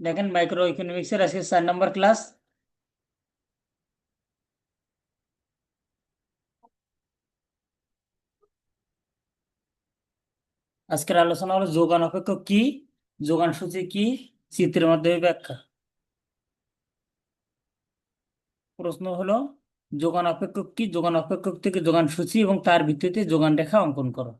দেখেন মাইক্রো ইকোনমিক্সের আজকে চার নম্বর ক্লাস আজকের আলোচনা হলো যোগান অপেক্ষক কি? যোগান সূচি কি? চিত্রের মাধ্যমে ব্যাখ্যা। প্রশ্ন হলো, যোগান অপেক্ষক কি? যোগান অপেক্ষক থেকে যোগান সূচি এবং তার ভিত্তিতে যোগান রেখা অঙ্কন করো।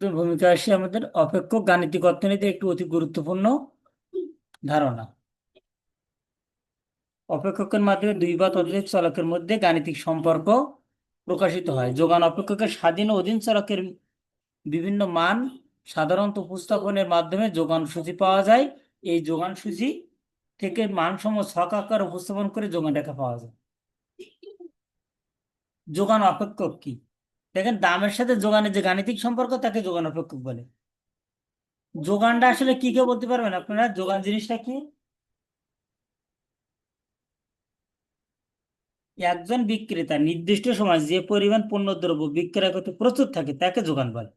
ভূমিকা আসে আমাদের। অপেক্ষক গাণিতিক অর্থনীতি একটি অতি গুরুত্বপূর্ণ ধারণা। অপেক্ষকের মাধ্যমে দুই বা ততোধিক চলকের মধ্যে গাণিতিক সম্পর্ক প্রকাশিত হয়। যোগান অপেক্ষকের স্বাধীন অধীন চলকের বিভিন্ন মান সাধারণত উপস্থাপনের মাধ্যমে যোগান সূচি পাওয়া যায়। এই যোগান সূচি থেকে মানসমূহ ছক আকার উপস্থাপন করে যোগান রেখা পাওয়া যায়। যোগান অপেক্ষক কি? দেখেন দামের সাথে যোগানের যে গাণিতিক সম্পর্ক তাকে যোগান অপেক্ষক বলে। যোগানটা আসলে কি কেউ বলতে পারবেন আপনারা? যোগান জিনিসটা কি? একজন বিক্রেতা নির্দিষ্ট সময় যে পরিমাণ পণ্য দ্রব্য বিক্রয় করতে প্রস্তুত থাকে, তাকে যোগান বলে।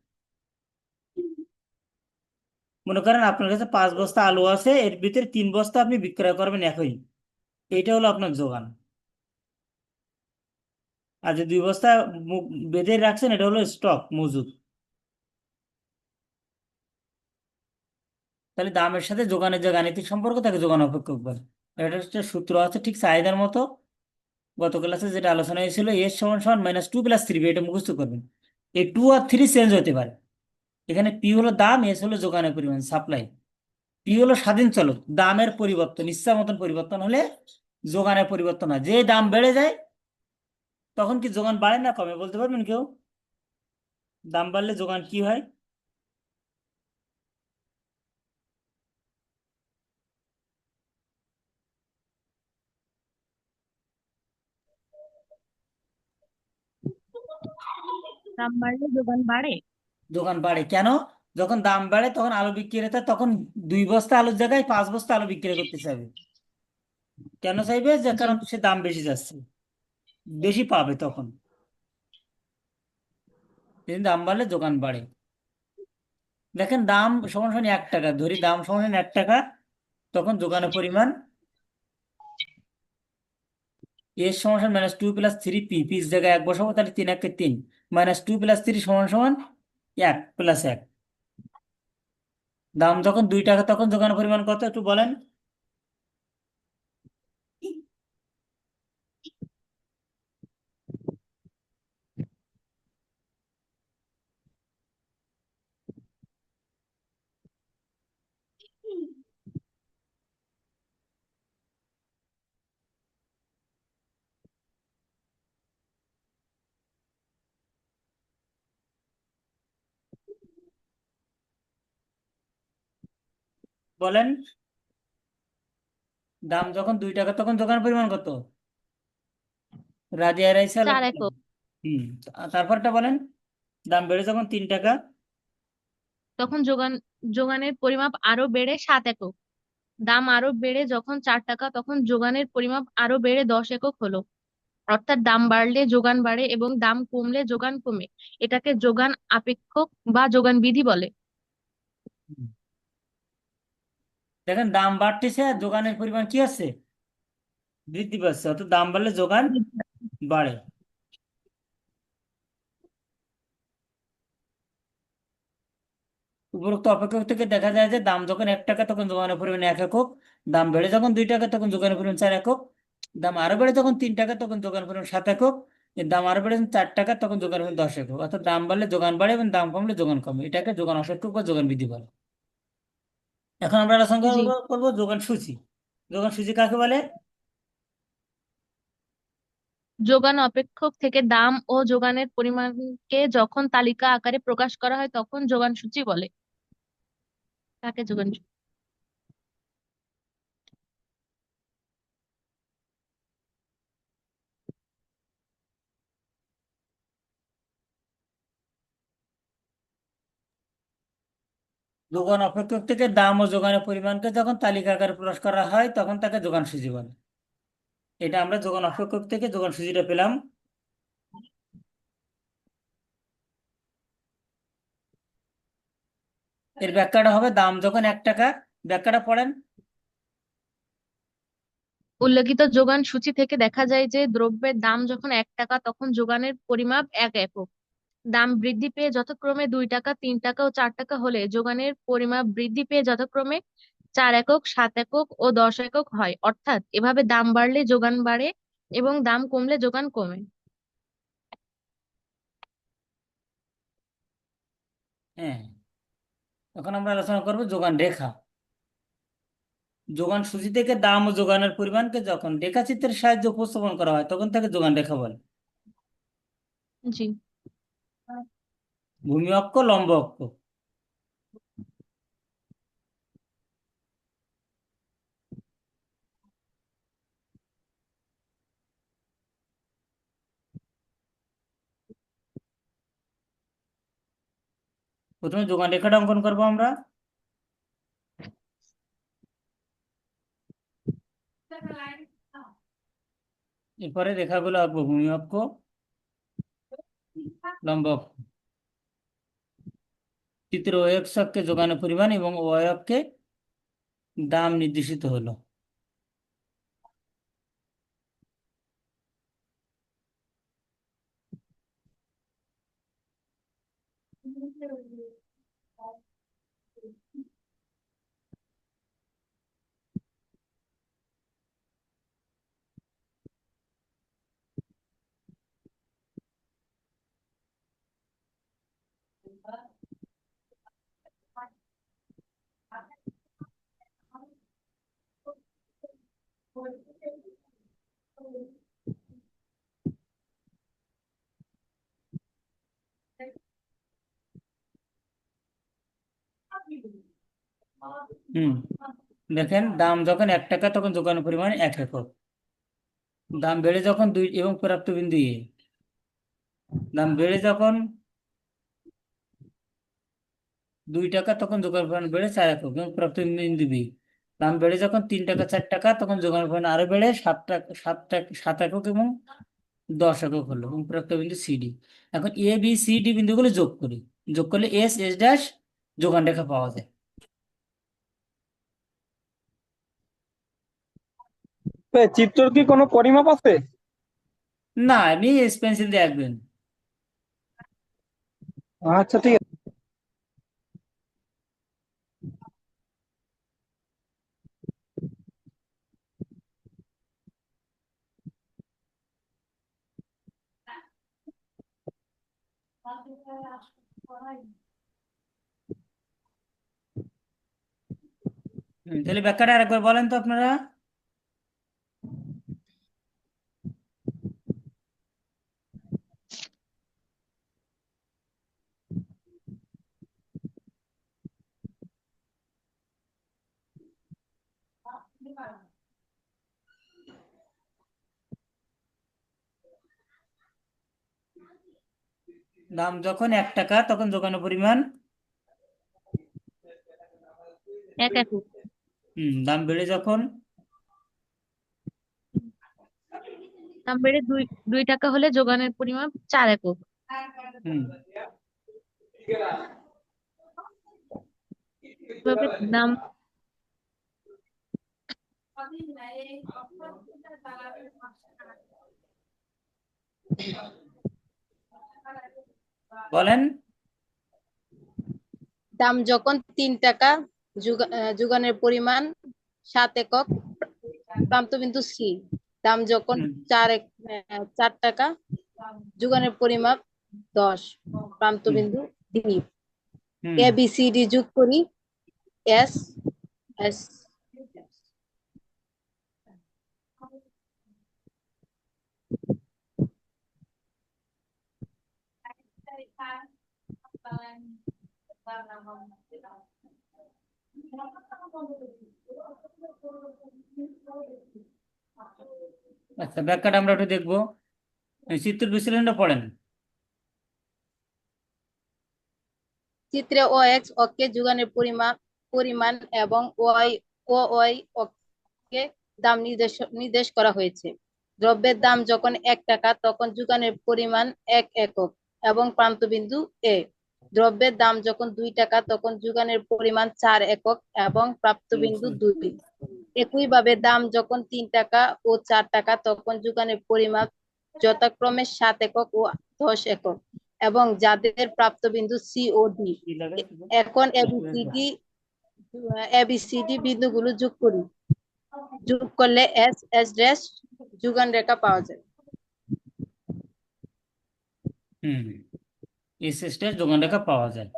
মনে করেন আপনার কাছে পাঁচ বস্তা আলু আছে, এর ভিতরে তিন বস্তা আপনি বিক্রয় করবেন একই। এটা হলো আপনার যোগান। আর যে দুই বস্তা বেঁধে রাখছেন, এটা হলো স্টক মজুদ তাহলে দামের সাথে যোগানের যে গাণিতিক সম্পর্ক, তাকে যোগান অপেক্ষক বলে। এটা হচ্ছে সূত্র আছে ঠিক চাহিদার মতো। গত ক্লাসে যেটা আলোচনা হয়েছিল এস সমান সমান মাইনাস টু প্লাস থ্রি এটা মুখস্থ করবেন। এই টু আর থ্রি চেঞ্জ হতে পারে। এখানে পি হলো দাম এস হলো যোগানের পরিমাণ সাপ্লাই পি হলো স্বাধীন চলক দামের পরিবর্তন, ইচ্ছা মতন পরিবর্তন হলে যোগানের পরিবর্তন হয়। যে দাম বেড়ে যায় তখন কি যোগান বাড়ে না কমে? বলতে পারবেন কেউ? দাম বাড়লে যোগান কি হয়? দাম বাড়লে যোগান বাড়ে। দোকান বাড়ে। কেন? যখন দাম বাড়ে তখন আলু বিক্রেতা তখন দুই বস্তা আলুর জায়গায় পাঁচ বস্তা আলু বিক্রি করতে চাইবে। কেন চাইবে? যে কারণ সে দাম বেশি যাচ্ছে। বেশি পাবে তখন। কিন্তু দাম বাড়লে দোকান বাড়ে। দেখেন দাম সমান সমান এক টাকা, ধরি দাম সমান এক টাকা, তখন দোকানের পরিমাণ এর সমান সমান minus two plus three p piece জায়গায় এক বসাবো, তাহলে তিন একে তিন। মাইনাস টু প্লাস থ্রি সমান সমান এক প্লাস এক। দাম যখন দুই টাকা, তখন দোকানের পরিমাণ কত একটু বলেন? বলেন দাম যখন দুই টাকা তখন দোকানের পরিমাণ কত? রাজিয়া রাইসা হম তারপরটা বলেন দাম বেড়ে যখন তিন টাকা। তখন যোগান যোগানের পরিমাপ আরও বেড়ে সাত একক। দাম আরও বেড়ে যখন চার টাকা তখন যোগানের পরিমাপ আরও বেড়ে দশ একক হলো। অর্থাৎ দাম বাড়লে যোগান বাড়ে এবং দাম কমলে যোগান কমে। এটাকে যোগান আপেক্ষক বা যোগান বিধি বলে। দেখেন, দাম বাড়তেছে, আর যোগানের পরিমাণ কি আছে? বৃদ্ধি পাচ্ছে, অর্থাৎ দাম বাড়লে যোগান বাড়ে। উপরোক্ত অপেক্ষক থেকে দেখা যায় যে, দাম যখন এক টাকা, তখন যোগানের পরিমাণ এক একক। দাম বেড়ে যখন দুই টাকা, তখন যোগানের পরিমাণ চার একক। দাম আরও বেড়ে যখন তিন টাকা, তখন যোগানের পরিমাণ সাত একক। দাম আরও বেড়ে যখন চার টাকা, তখন যোগানের পরিমাণ দশ একক। অর্থাৎ দাম বাড়লে যোগান বাড়ে এবং দাম কমলে যোগান কমে। এটাকে যোগান অপেক্ষক বা যোগান বৃদ্ধি বলে। এখন আমরা আলোচনা করব করব যোগান সূচি। যোগান সূচি কাকে বলে? যোগান অপেক্ষক থেকে দাম ও যোগানের পরিমাণকে যখন তালিকা আকারে প্রকাশ করা হয় তখন যোগান সূচি বলে। তাকে যোগান সূচি? যোগান অপেক্ষক থেকে দাম ও যোগানের পরিমাণকে যখন তালিকা আকারে প্রকাশ করা হয়, তখন তাকে যোগান সূচি বলে। এটা আমরা যোগান অপেক্ষক থেকে যোগান সূচিটা পেলাম, এর ব্যাখ্যাটা হবে দাম যখন এক টাকা, ব্যাখ্যাটা পড়েন। উল্লেখিত যোগান সূচি থেকে দেখা যায় যে দ্রব্যের দাম যখন এক টাকা, তখন যোগানের পরিমাপ এক একক। দাম বৃদ্ধি পেয়ে যথাক্রমে দুই টাকা তিন টাকা ও চার টাকা হলে যোগানের পরিমাপ বৃদ্ধি পেয়ে যথাক্রমে চার একক সাত একক ও দশ একক হয়। অর্থাৎ এভাবে দাম বাড়লে যোগান বাড়ে এবং দাম কমলে যোগান কমে। হ্যাঁ এখন আমরা আলোচনা করব যোগান রেখা। যোগান সূচি থেকে দাম ও যোগানের পরিমাণকে যখন রেখাচিত্রের সাহায্যে উপস্থাপন করা হয় তখন তাকে যোগান রেখা বলে। জি। ভূমি অক্ষ, লম্ব অক্ষ। প্রথমে যোগান রেখাটা অঙ্কন করব আমরা। এরপরে রেখাগুলো আঁকবো, ভূমি অক্ষ, লম্ব অক্ষ। চিত্র ও এক্স অক্ষে যোগানের পরিমাণ এবং ওয়াই অক্ষে দাম নির্দেশিত হলো। হুম। দেখেন, দাম যখন এক টাকা, তখন যোগানের পরিমাণ এক একক। দাম বেড়ে যখন দুই, এবং প্রাপ্ত বিন্দু এ। দাম বেড়ে যখন দুই টাকা, তখন যোগানের পরিমাণ বেড়ে চার একক, এবং প্রাপ্ত বিন্দু বি। দাম বেড়ে যখন তিন টাকা, চার টাকা, তখন যোগানের পরিমাণ আরও বেড়ে সাত টাকা সাত টাকা সাত একক এবং দশ একক হলো, এবং প্রাপ্ত বিন্দু সিডি এখন এ, বি, সি, ডি বিন্দুগুলো যোগ করি। যোগ করলে এস এস ড্যাশ যোগান রেখা পাওয়া যায়। এ, চিত্রর কি কোনো পরিমাপ আছে? না এমনি পেন্সিল দিয়ে আঁকবেন। আচ্ছা ঠিক আছে। তাহলে ব্যাখ্যাটা আরেকবার বলেন তো আপনারা। দাম যখন এক টাকা তখন দোকানের পরিমাণ একক দাম বেড়ে যখন দাম বেড়ে দুই দুই টাকা হলে যোগানের পরিমাপ চার একক। হুম। এভাবে দাম বলেন। দাম যখন তিন টাকা যোগানের পরিমাণ সাত একক প্রান্তবিন্দু সি। দাম যখন। চার চার টাকা যোগানের পরিমাপ দশ। প্রান্তবিন্দু D A B C D যোগ করি এস এস আচ্ছা ব্যাখ্যাটা আমরা একটু দেখব। চিত্র বিশ্লেষণটা পড়েন। চিত্রে ও এক্স অক্ষে যোগানের পরিমাণ পরিমাণ এবং ওয়াই, ও ওয়াই অক্ষে দাম নির্দেশ নির্দেশ করা হয়েছে। দ্রব্যের দাম যখন এক টাকা, তখন যোগানের পরিমাণ এক একক এবং প্রান্তবিন্দু এ। দ্রব্যের দাম যখন দুই টাকা তখন যোগানের পরিমাণ চার একক এবং প্রাপ্তবিন্দু দুই। একইভাবে দাম যখন তিন টাকা ও চার টাকা তখন যোগানের পরিমাণ যথাক্রমে সাত একক ও দশ একক এবং যাদের প্রাপ্তবিন্দু সি ও ডি। এখন এবিসিডি এবিসিডি বিন্দুগুলো যোগ করি। যোগ করলে এস এস ড্যাশ যুগান রেখা পাওয়া যায়। হুম। এই সিস্টেম যোগান রেখা পাওয়া যায়।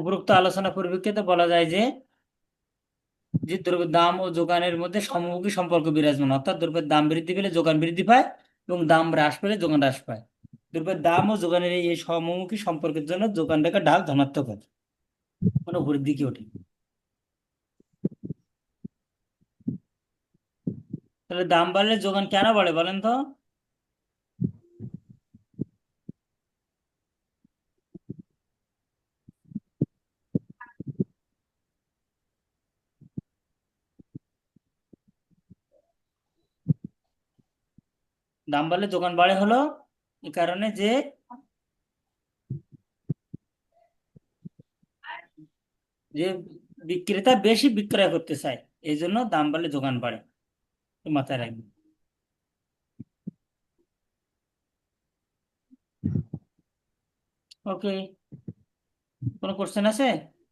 উপরোক্ত আলোচনা পরিপ্রেক্ষিতে বলা যায় যে যে দ্রব্যের দাম ও যোগানের মধ্যে সমমুখী সম্পর্ক বিরাজমান, অর্থাৎ দ্রব্যের দাম বৃদ্ধি পেলে যোগান বৃদ্ধি পায় এবং দাম হ্রাস পেলে যোগান হ্রাস পায়। দ্রব্যের দাম ও যোগানের এই সমমুখী সম্পর্কের জন্য যোগান রেখা ঢাল ধনাত্মক হয়। মানে উপরের দিকে ওঠে তাহলে দাম বাড়লে যোগান কেন বাড়ে বলেন তো? দাম বাড়লে যোগান বাড়ে হলো এই কারণে যে যে বিক্রেতা বেশি বিক্রয় করতে চায়, এই জন্য দাম বাড়লে যোগান বাড়ে। মাথায় রাখবেন। ওকে কোনো কোশ্চেন আছে?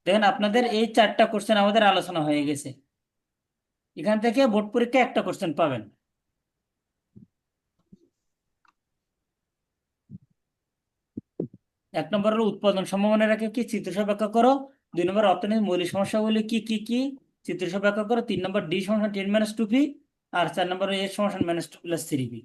দেখেন, আপনাদের এই চারটা কোশ্চেন আমাদের আলোচনা হয়ে গেছে। এখান থেকে বোর্ড পরীক্ষা একটা কোশ্চেন পাবেন। এক নম্বর হলো উৎপাদন সম্ভাবনা রেখে কি চিত্রসহ ব্যাখ্যা করো? দুই নম্বর অর্থনীতির মৌলিক সমস্যাগুলি কি কি কি? চিত্রসহ ব্যাখ্যা করো। তিন নম্বর ডি সমান ten minus two P R চার নম্বর এ সমান minus two plus three p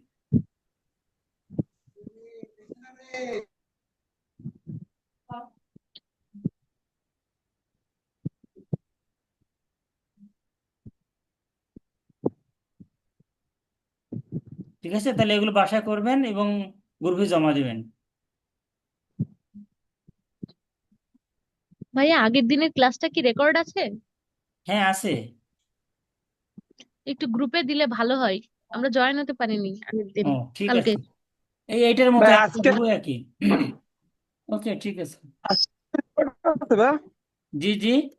ঠিক আছে? তাহলে এগুলো বাসায় করবেন এবং গ্রুপে জমা দিবেন। ভাইয়া আগের দিনের ক্লাসটা কি রেকর্ড আছে? হ্যাঁ আছে। একটু গ্রুপে দিলে ভালো হয়। আমরা জয়েন হতে পারিনি ও ঠিক কালকে। আছে। এই এইটার একটা আজকে- হব একই। ওকে ঠিক আছে। জি জি।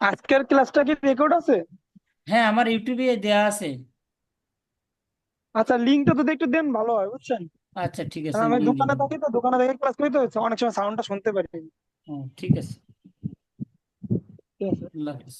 আজকের ক্লাসটা কি রেকর্ড আছে? হ্যাঁ আমার ইউটিউবে দেয়া আছে। আচ্ছা লিঙ্কটা যদি একটু দেন ভালো হয় বুঝছেন? আচ্ছা ঠিক আছে আমি দোকানে থাকি তো দোকানে থেকে ক্লাস করি তো অনেক সময় সাউন্ডটা শুনতে পারি। ঠিক আছে। ঠিক আছে। আল্লাহ হাফেজ।